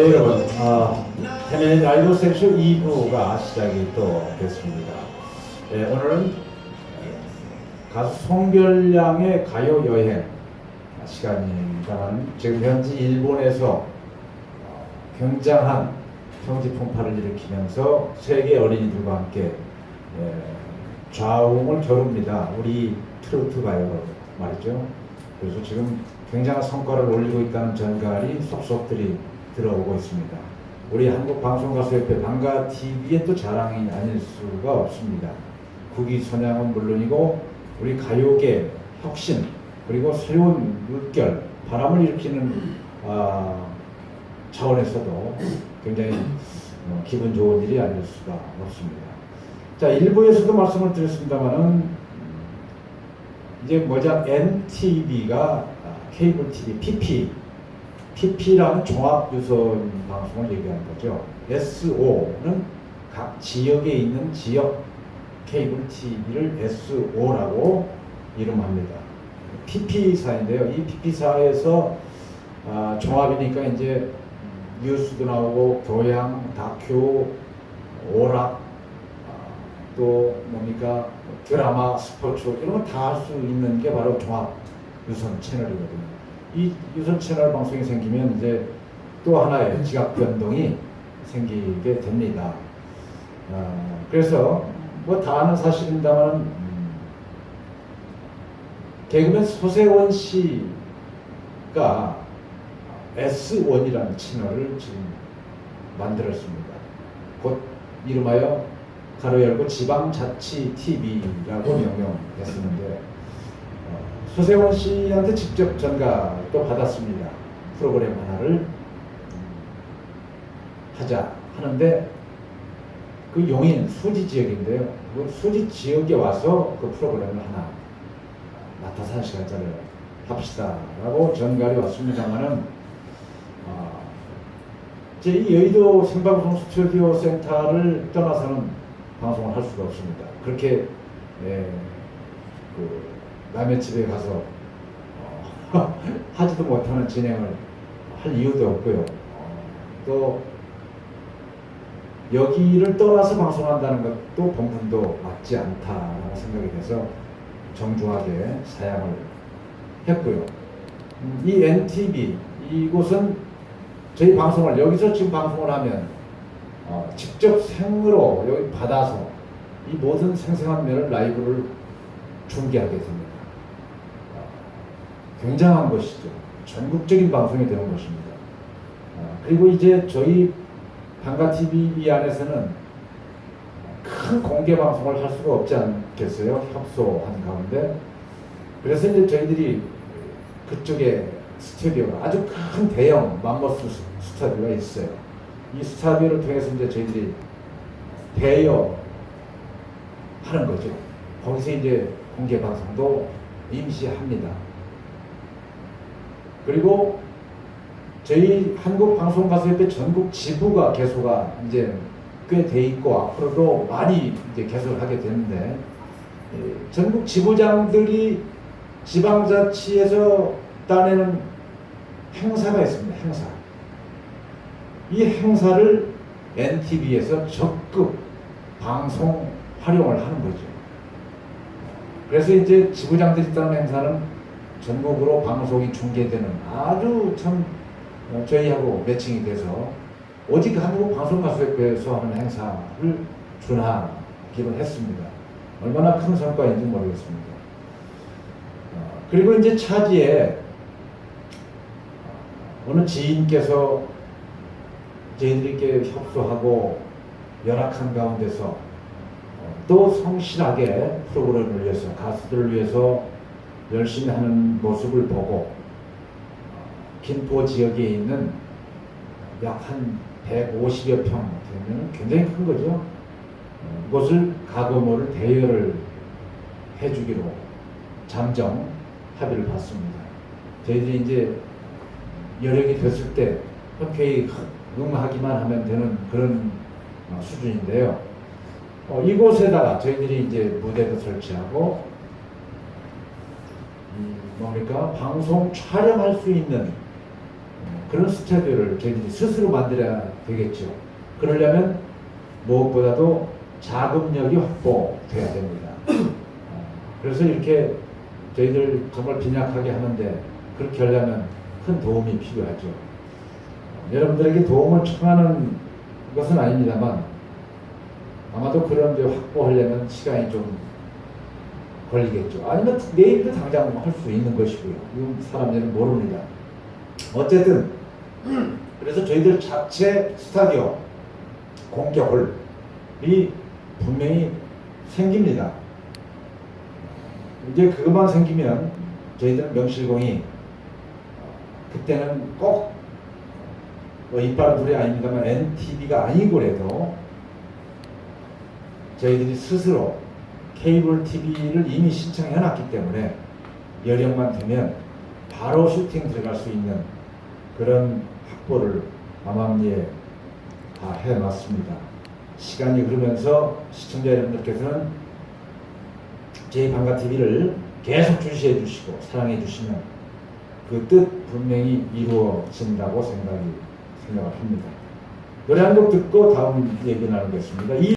네 여러분 아, 해내 라이브 섹션 2부가 시작이 또 됐습니다. 예, 오늘은 가수 송별량의 가요 여행 시간입니다만 지금 현재 일본에서 어, 굉장한 경제 풍파를 일으키면서 세계 어린이들과 함께 예, 좌우을 겨룹니다. 우리 트로트 가요 말이죠. 그래서 지금 굉장한 성과를 올리고 있다는 전갈이 속속들이 들어오고 있습니다. 우리 한국방송가수협회 방가 TV의 또 자랑이 아닐 수가 없습니다. 국위 선양은 물론이고 우리 가요계 혁신 그리고 새로운 물결 바람을 일으키는 아, 차원에서도 굉장히 어, 기분 좋은 일이 아닐 수가 없습니다. 자, 일부에서도 말씀을 드렸습니다만은 이제 뭐냐 NTV가 케이블 TV PP PP라는 종합 유선 방송을 얘기하는 거죠. SO는 각 지역에 있는 지역 케이블 TV를 SO라고 이름합니다. PP사인데요. 이 PP사에서 아, 종합이니까 이제 뉴스도 나오고 교양, 다큐, 오락, 아, 또 뭡니까 드라마, 스포츠 이런 거 다 할 수 있는 게 바로 종합 유선 채널이거든요. 이 유선 채널 방송이 생기면 이제 또 하나의 지각 변동이 생기게 됩니다. 아, 그래서 뭐 다 아는 사실입니다만 음, 개그맨 소세원 씨가 S1이라는 채널을 지금 만들었습니다. 곧 이름하여 가로 열고 지방자치 TV라고 명명했었는데 어, 소세원 씨한테 직접 전가도 받았습니다. 프로그램 하나를 음, 하자 하는데 그 용인 수지 지역인데요. 그 수지 지역에 와서 그 프로그램을 하나 맡아서 한 시간짜리 합시다라고 전갈이 왔습니다만은 아, 제이 여의도 생방송 스튜디오 센터를 떠나서는 방송을 할 수가 없습니다. 그렇게 예, 그 남의 집에 가서 어, 하지도 못하는 진행을 할 이유도 없고요. 어, 또 여기를 떠나서 방송한다는 것도 본분도 맞지 않다라고 생각이 돼서 정중하게 사양을 했고요. 음, 이 NTV 이곳은 저희 방송을 여기서 지금 방송을 하면 어, 직접 생으로 여기 받아서 이 모든 생생한 면을 라이브를 중계하게 됩니다. 어, 굉장한 것이죠. 전국적인 방송이 되는 것입니다. 어, 그리고 이제 저희 방가 TV 안에서는 큰 공개 방송을 할 수가 없지 않겠어요? 협소한 가운데. 그래서 이제 저희들이 그쪽에 스튜디오가 아주 큰 대형 맘모스 스튜디오가 있어요. 이 스튜디오를 통해서 이제 저희들이 대여 하는 거죠. 거기서 이제 공개 방송도 임시합니다. 그리고 저희 한국방송가수협회 전국 지부가 개소가 이제 꽤 돼 있고 앞으로도 많이 이제 개소를 하게 되는데 예, 전국 지부장들이 지방자치에서 따내는 행사가 있습니다. 행사. 이 행사를 NTV에서 적극 방송 활용을 하는 거죠. 그래서 이제 지부장들이 따는 행사는 전국으로 방송이 중계되는 아주 참 어, 저희하고 매칭이 돼서 오직 한국 방송가수협회에서 하는 행사를 준하기로 했습니다. 얼마나 큰 성과인지 모르겠습니다. 어, 그리고 이제 차지에 어, 어느 지인께서 저희들께 협소하고 열악한 가운데서 어, 또 성실하게 프로그램을 위해서 가수들을 위해서 열심히 하는 모습을 보고 김포 지역에 있는 약 한 150여 평 되면 굉장히 큰 거죠. 어, 이것을 가거모를 대여를 해주기로 잠정 합의를 받습니다. 저희들이 이제 여력이 됐을 때 흔쾌히 응하기만 하면 되는 그런 어, 수준인데요. 어, 이곳에다가 저희들이 이제 무대도 설치하고 이 뭡니까 방송 촬영할 수 있는 그런 스튜디오를 저희들이 스스로 만들어야 되겠죠. 그러려면 무엇보다도 자금력이 확보돼야 됩니다. 어, 그래서 이렇게 저희들 정말 빈약하게 하는데 그렇게 하려면 큰 도움이 필요하죠. 어, 여러분들에게 도움을 청하는 것은 아닙니다만 아마도 그런 데 확보하려면 시간이 좀 걸리겠죠. 아니면 내일도 당장 할 수 있는 것이고요. 이건 사람들은 모릅니다. 어쨌든 그래서 저희들 자체 스타디오 공개홀이 분명히 생깁니다. 이제 그것만 생기면 저희들은 명실공히 어, 그때는 꼭 뭐 이빨은 둘이 아닙니다만 NTV가 아니고라도 저희들이 스스로 케이블 TV를 이미 신청해 놨기 때문에 여력만 되면 바로 슈팅 들어갈 수 있는 그런 확보를 암암리에 다 해놨습니다. 시간이 흐르면서 시청자 여러분들께서는 저희 방가 TV를 계속 주시해 주시고 사랑해 주시면 그 뜻 분명히 이루어진다고 생각이 생각을 합니다. 노래 한 곡 듣고 다음 얘기 나누겠습니다. 이